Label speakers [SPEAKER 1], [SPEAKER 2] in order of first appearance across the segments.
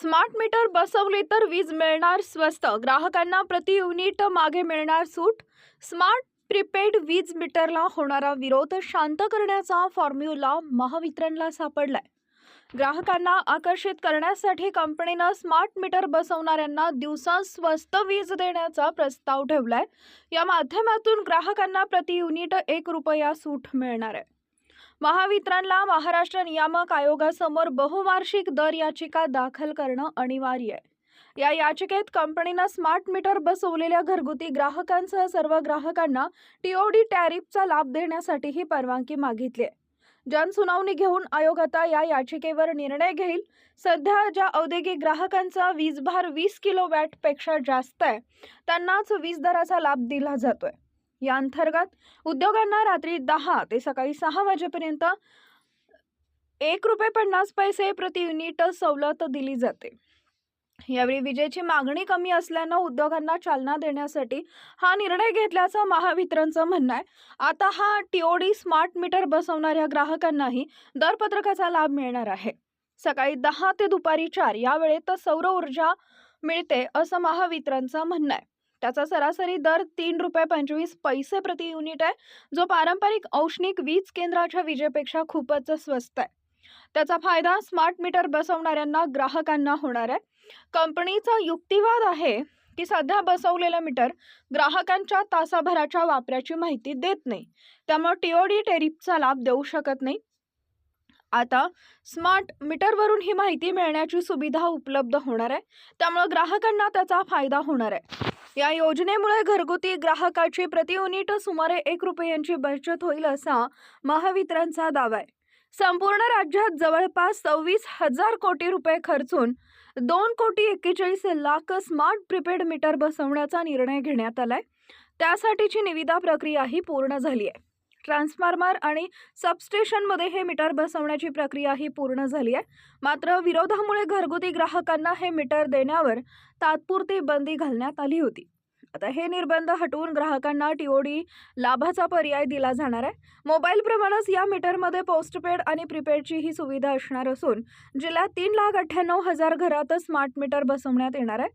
[SPEAKER 1] Smart meter बसवले तर वीज मिळणार स्वस्त. ग्राहकांना प्रति युनिट मागे मिळणार सूट. स्मार्ट प्रीपेड वीज मीटरला होणारा विरोध शांत करण्याचा फॉर्म्युला महावितरणला सापडलाय. ग्राहकांना आकर्षित करण्यासाठी कंपनीनं स्मार्ट मीटर बसवणाऱ्यांना दिवसा स्वस्त वीज देण्याचा प्रस्ताव ठेवलाय. या माध्यमातून ग्राहकांना प्रति युनिट एक रुपया सूट मिळणार आहे. महावितरणला महाराष्ट्र नियामक आयोगासमोर बहुवार्षिक दर याचिका दाखल करणं अनिवार्य आहे. या याचिकेत कंपनीनं स्मार्ट मीटर बसवलेल्या घरगुती ग्राहकांसह सर्व ग्राहकांना टीओडी टॅरिफचा लाभ देण्यासाठी ही परवानगी मागितली आहे जनसुनावणी घेऊन आयोग आता या याचिकेवर निर्णय घेईल. सध्या ज्या औद्योगिक ग्राहकांचा वीजभार वीस किलो वॅटपेक्षा जास्त आहे त्यांनाच वीज दराचा लाभ दिला जातोय. या अंतर्गत उद्योगांना रात्री दहा ते सकाळी सहा वाजेपर्यंत एक रुपये पन्नास पैसे प्रति युनिट सवलत दिली जाते. यावेळी विजेची मागणी कमी असल्यानं उद्योगांना चालना देण्यासाठी हा निर्णय घेतल्याचं महावितरणचं म्हणणं आहे. आता हा टीओडी स्मार्ट मीटर बसवणाऱ्या ग्राहकांनाही दरपत्रकाचा लाभ मिळणार आहे. सकाळी दहा ते दुपारी चार या वेळेत सौर ऊर्जा मिळते असं महावितरणचं म्हणणं आहे. त्याचा सरासरी दर तीन रुपये पंचवीस पैसे प्रति युनिट आहे. जो पारंपरिक औष्णिक वीज केंद्राच्या विजेपेक्षा खूपच स्वस्त आहे. त्याचा फायदा स्मार्ट मीटर बसवणाऱ्यांना ग्राहकांना होणार आहे. कंपनीचा युक्तिवाद आहे की सध्या बसवलेलं मीटर ग्राहकांच्या तासाभराच्या वापराची माहिती देत नाही. त्यामुळे टीओडी टेरिफचा लाभ देऊ शकत नाही. आता स्मार्ट मीटरवरून ही माहिती मिळण्याची सुविधा उपलब्ध होणार आहे. त्यामुळे ग्राहकांना त्याचा फायदा होणार आहे. या योजनेमुळे घरगुती ग्राहकाची प्रति युनिट सुमारे एक रुपयांची बचत होईल असा महावितरणचा दावा आहे. संपूर्ण राज्यात जवळपास सव्वीस हजार कोटी रुपये खर्चून दोन कोटी एक्केचाळीस लाख स्मार्ट प्रीपेड मीटर बसवण्याचा निर्णय घेण्यात आलाय. त्यासाठीची निविदा प्रक्रियाही पूर्ण झाली आहे. ट्रान्सफॉर्मर आणि सबस्टेशनमध्ये हे मीटर बसवण्याची प्रक्रिया ही पूर्ण झाली आहे. मात्र विरोधामुळे घरगुती ग्राहकांना हे मीटर देण्यावर तात्पुरती बंदी घालण्यात आली होती. आता हे निर्बंध हटवून ग्राहकांना टीओडी लाभाचा पर्याय दिला जाणार आहे. मोबाईलप्रमाणेच या मीटरमध्ये पोस्टपेड आणि प्रीपेडची ही सुविधा असणार असून जिल्ह्यात तीन लाख अठ्ठ्याण्णव हजार घरातच स्मार्ट मीटर बसवण्यात येणार आहे.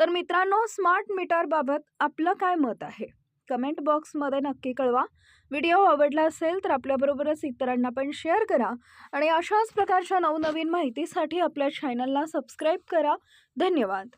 [SPEAKER 1] तर मित्रांनो स्मार्ट मीटरबाबत आपलं काय मत आहे? कमेंट बॉक्समध्ये नक्की कळवा. व्हिडिओ आवडला असेल तर आपल्याबरोबरच इतरांना पण शेअर करा आणि अशाच प्रकारच्या नवनवीन माहितीसाठी आपल्या चॅनलला सबस्क्राईब करा. धन्यवाद.